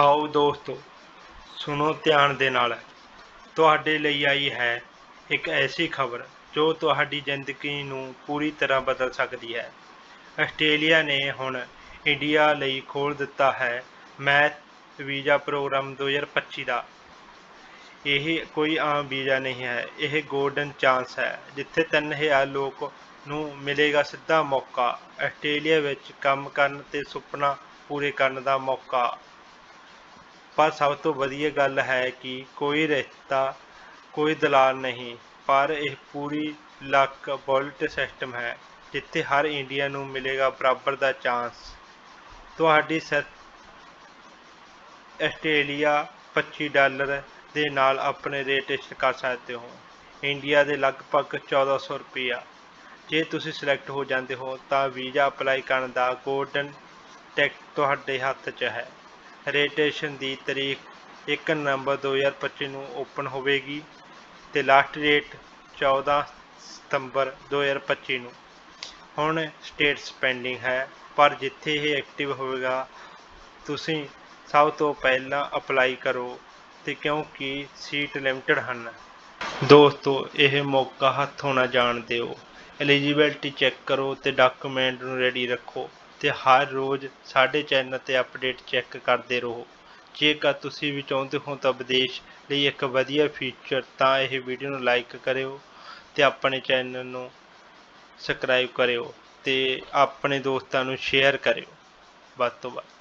ਆਓ ਦੋਸਤੋ, ਸੁਣੋ ਧਿਆਨ ਦੇ ਨਾਲ। ਤੁਹਾਡੇ ਲਈ ਆਈ ਹੈ ਇੱਕ ਐਸੀ ਖਬਰ, ਜੋ ਤੁਹਾਡੀ ਜ਼ਿੰਦਗੀ ਨੂੰ ਪੂਰੀ ਤਰ੍ਹਾਂ ਬਦਲ ਸਕਦੀ ਹੈ। ਆਸਟ੍ਰੇਲੀਆ ਨੇ ਹੁਣ ਇੰਡੀਆ ਲਈ ਖੋਲ ਦਿੱਤਾ ਹੈ ਮੈਥ ਵੀਜ਼ਾ ਪ੍ਰੋਗਰਾਮ 2025 ਦਾ। ਇਹ ਕੋਈ ਆਮ ਵੀਜ਼ਾ ਨਹੀਂ ਹੈ, ਇਹ ਗੋਲਡਨ ਚਾਂਸ ਹੈ, ਜਿੱਥੇ 3000 ਲੋਕ ਨੂੰ ਮਿਲੇਗਾ ਸਿੱਧਾ ਮੌਕਾ। ਆਸਟ੍ਰੇਲੀਆ ਵਿੱਚ ਕੰਮ ਕਰਨ ਤੇ ਸੁਪਨਾ ਪੂਰੇ ਕਰਨ ਦਾ ਮੌਕਾ। ਪਰ ਸਭ ਤੋਂ ਵਧੀਆ ਗੱਲ ਹੈ ਕਿ ਕੋਈ ਰਿਸ਼ਤਾ, ਕੋਈ ਦਲਾਲ ਨਹੀਂ, ਪਰ ਇਹ ਪੂਰੀ ਲੱਕ ਬੁਲਟ ਸਿਸਟਮ ਹੈ, ਜਿੱਥੇ ਹਰ ਇੰਡੀਆ ਨੂੰ ਮਿਲੇਗਾ ਬਰਾਬਰ ਦਾ ਚਾਂਸ। ਤੁਹਾਡੀ ਸਿਰ ਆਸਟ੍ਰੇਲੀਆ 25 ਡਾਲਰ ਦੇ ਨਾਲ ਆਪਣੇ ਰੇਟ ਕਰ ਸਕਦੇ ਹੋ। ਇੰਡੀਆ ਦੇ ਲਗਭਗ 1400 ਰੁਪਇਆ ਜੇ ਤੁਸੀਂ ਸਿਲੈਕਟ ਹੋ ਜਾਂਦੇ ਹੋ, ਤਾਂ ਵੀਜ਼ਾ ਅਪਲਾਈ ਕਰਨ ਦਾ ਗੋਲਡਨ ਟੈਕ ਤੁਹਾਡੇ ਹੱਥ 'ਚ ਹੈ। ਰਜਿਸਟ੍ਰੇਸ਼ਨ ਦੀ ਤਰੀਕ 1 ਨਵੰਬਰ 2025 ਨੂੰ ਓਪਨ ਹੋਵੇਗੀ ਤੇ ਲਾਸਟ ਡੇਟ 14 ਸਤੰਬਰ 2025 ਨੂੰ। ਹੁਣ ਸਟੇਟਸ ਪੈਂਡਿੰਗ ਹੈ, ਪਰ ਜਿੱਥੇ ਇਹ ਐਕਟਿਵ ਹੋਵੇਗਾ, ਤੁਸੀਂ ਸਭ ਤੋਂ ਪਹਿਲਾਂ ਅਪਲਾਈ ਕਰੋ ਤੇ ਕਿਉਂਕਿ ਸੀਟ ਲਿਮਟਿਡ ਹਨ। ਦੋਸਤੋ, ਇਹ ਮੌਕਾ ਹੱਥੋਂ ਨਾ ਜਾਣ ਦਿਓ। ਐਲੀਜੀਬਿਲਟੀ ਚੈੱਕ ਕਰੋ ਤੇ ਡਾਕੂਮੈਂਟ ਨੂੰ ਰੈਡੀ ਰੱਖੋ। ਤੇ ਹਰ ਰੋਜ਼ ਸਾਡੇ ਚੈਨਲ ਤੇ ਅਪਡੇਟ ਚੈੱਕ ਕਰਦੇ ਰਹੋ। ਜੇਕਰ ਤੁਸੀਂ ਵੀ ਚਾਹੁੰਦੇ ਹੋ ਤਾਂ ਵਿਦੇਸ਼ ਲਈ ਇੱਕ ਵਧੀਆ ਫੀਚਰ ਤਾਂ ਇਹ ਵੀਡੀਓ ਨੂੰ ਲਾਈਕ ਕਰਿਓ ਤੇ ਆਪਣੇ ਚੈਨਲ ਨੂੰ ਸਬਸਕ੍ਰਾਈਬ ਕਰਿਓ ਤੇ ਆਪਣੇ ਦੋਸਤਾਂ ਨੂੰ ਸ਼ੇਅਰ ਕਰਿਓ। ਵੱਧ ਤੋਂ ਵੱਧ।